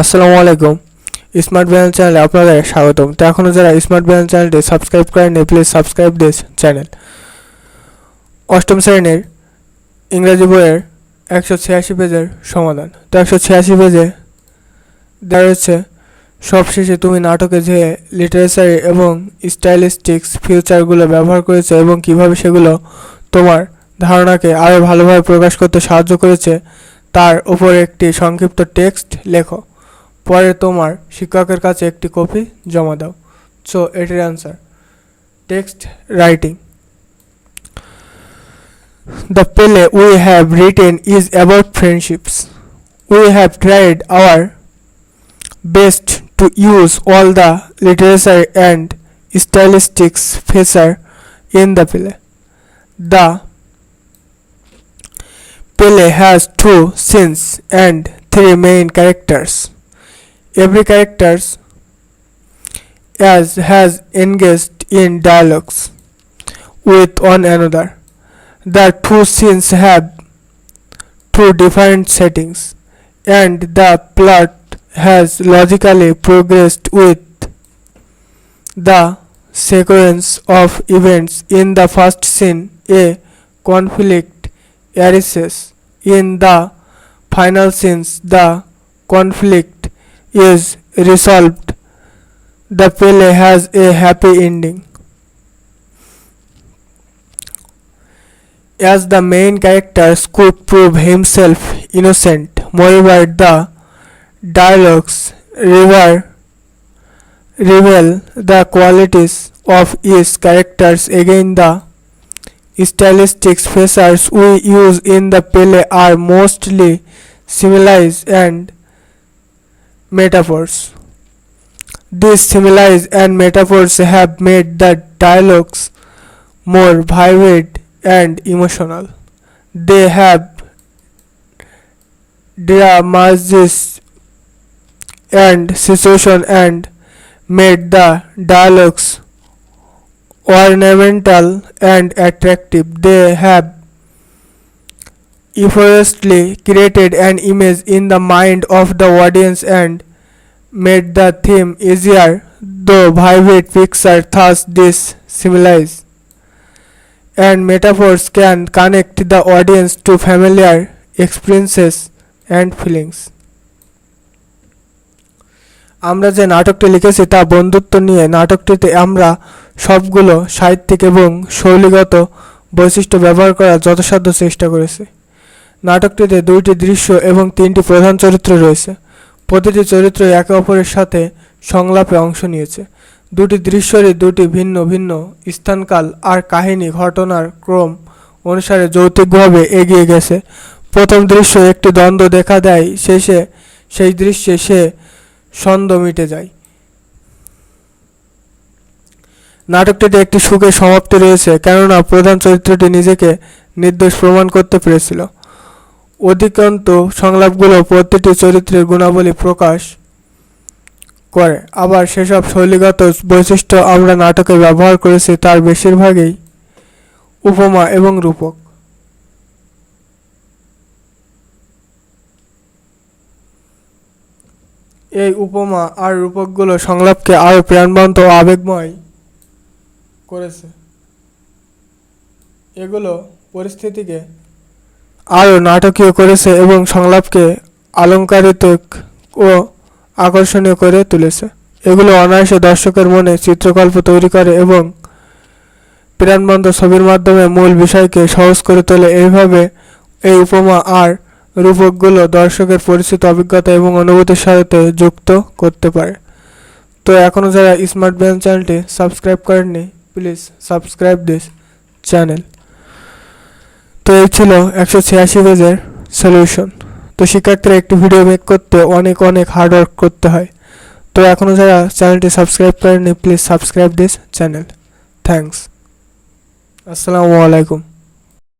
আসসালামু আলাইকুম। স্মার্ট ব্যায়াম চ্যানেলে আপনাদের স্বাগতম। তো এখনও যারা স্মার্ট ব্যায়াম চ্যানেলটি সাবস্ক্রাইব করেননি প্লিজ সাবস্ক্রাইব দিস চ্যানেল অষ্টম শ্রেণির ইংরেজি বইয়ের একশো ছিয়াশি পেজের সমাধান। তো একশো ছিয়াশি পেজে দেওয়া রয়েছে সবশেষে তুমি নাটকে যে লিটারেচারি এবং স্টাইলিস্টিক্স ফিউচারগুলো ব্যবহার করেছে এবং কীভাবে সেগুলো তোমার ধারণাকে আরও ভালোভাবে প্রকাশ করতে সাহায্য করেছে, তার উপর একটি সংক্ষিপ্ত টেক্সট লেখো। পরে তোমার শিক্ষকের কাছে একটি কপি জমা দাও সো এটির answer text writing The play we have written is about friendships. We have tried our best to use all the literature and stylistics feature in the play. The play has two scenes and three main characters. Every character as has engaged in dialogues with one another. The two scenes have two different settings, and the plot has logically progressed with the sequence of events. In the first scene, a conflict arises. In the final scenes, the conflict is resolved. The play has a happy ending. As the main character could prove himself innocent, moreover, the dialogues reveal the qualities of each characters. Again, the stylistic features we use in the play are mostly similes and metaphors. These similes and metaphors have made the dialogues more vivid and emotional. They have dramatized and situation and made the dialogues ornamental and attractive. They have effortlessly created an image in the mind of the audience and made the theme easier though vivid picture thus this similes and metaphors can connect the audience to familiar experiences and feelings আমরা যে নাটকটি লিখেছি তা বন্ধুত্ব নিয়ে নাটকটিতে আমরা সবগুলো সাহিত্যিক এবং শৈলীগত বৈশিষ্ট্য ব্যবহার করার যথাসাধ্য চেষ্টা করেছি নাটকটিতে দুইটি দৃশ্য এবং তিনটি প্রধান চরিত্র রয়েছে। প্রতিটি চরিত্র একে অপরের সাথে সংলাপে অংশ নিয়েছে। দুটি দৃশ্যেরই দুটি ভিন্ন ভিন্ন স্থানকাল আর কাহিনী, ঘটনার ক্রম অনুসারে যৌক্তিকভাবে এগিয়ে গেছে। প্রথম দৃশ্য একটি দ্বন্দ্ব দেখা দেয়, শেষে সেই দৃশ্যে সে ছন্দ মিটে যায়। নাটকটিতে একটি সুখের সমাপ্তি রয়েছে, কেননা প্রধান চরিত্রটি নিজেকে নির্দোষ প্রমাণ করতে পেরেছিল। অধিকান্ত সংলাপগুলো প্রতিটি চরিত্রের গুণাবলী প্রকাশ করে। আবার সেসব শৈলীগত বৈশিষ্ট্য আমরা নাটকে ব্যবহার করেছি, তার বেশিরভাগই উপমা এবং রূপক। এই উপমা আর রূপকগুলো সংলাপকে আরও প্রাণবন্ত ও আবেগময় করেছে। এগুলো পরিস্থিতিকে আরও নাটকীয় করেছে এবং সংলাপকে অলঙ্কারিত ও আকর্ষণীয় করে তুলেছে। এগুলো অনায়াসে দর্শকের মনে চিত্রকল্প তৈরি করে এবং প্রাণবন্ত ছবির মাধ্যমে মূল বিষয়কে সহজ করে তোলে। এইভাবে এই উপমা আর রূপকগুলো দর্শকের পরিচিত অভিজ্ঞতা এবং অনুভূতির সাথে যুক্ত করতে পারে। তো এখনও যারা স্মার্ট ব্যান চ্যানেলটি সাবস্ক্রাইব করেননি, প্লিজ সাবস্ক্রাইব দিস চ্যানেল। তো এই ছিল একশো ছিয়াশি পেজের সলিউশন তো শিক্ষার্থীরা একটি ভিডিও মেক করতে অনেক অনেক হার্ড ওয়ার্ক করতে হয়। তো এখনও যারা চ্যানেলটি সাবস্ক্রাইব করেননি please subscribe this channel thanks আসসালামু আলাইকুম।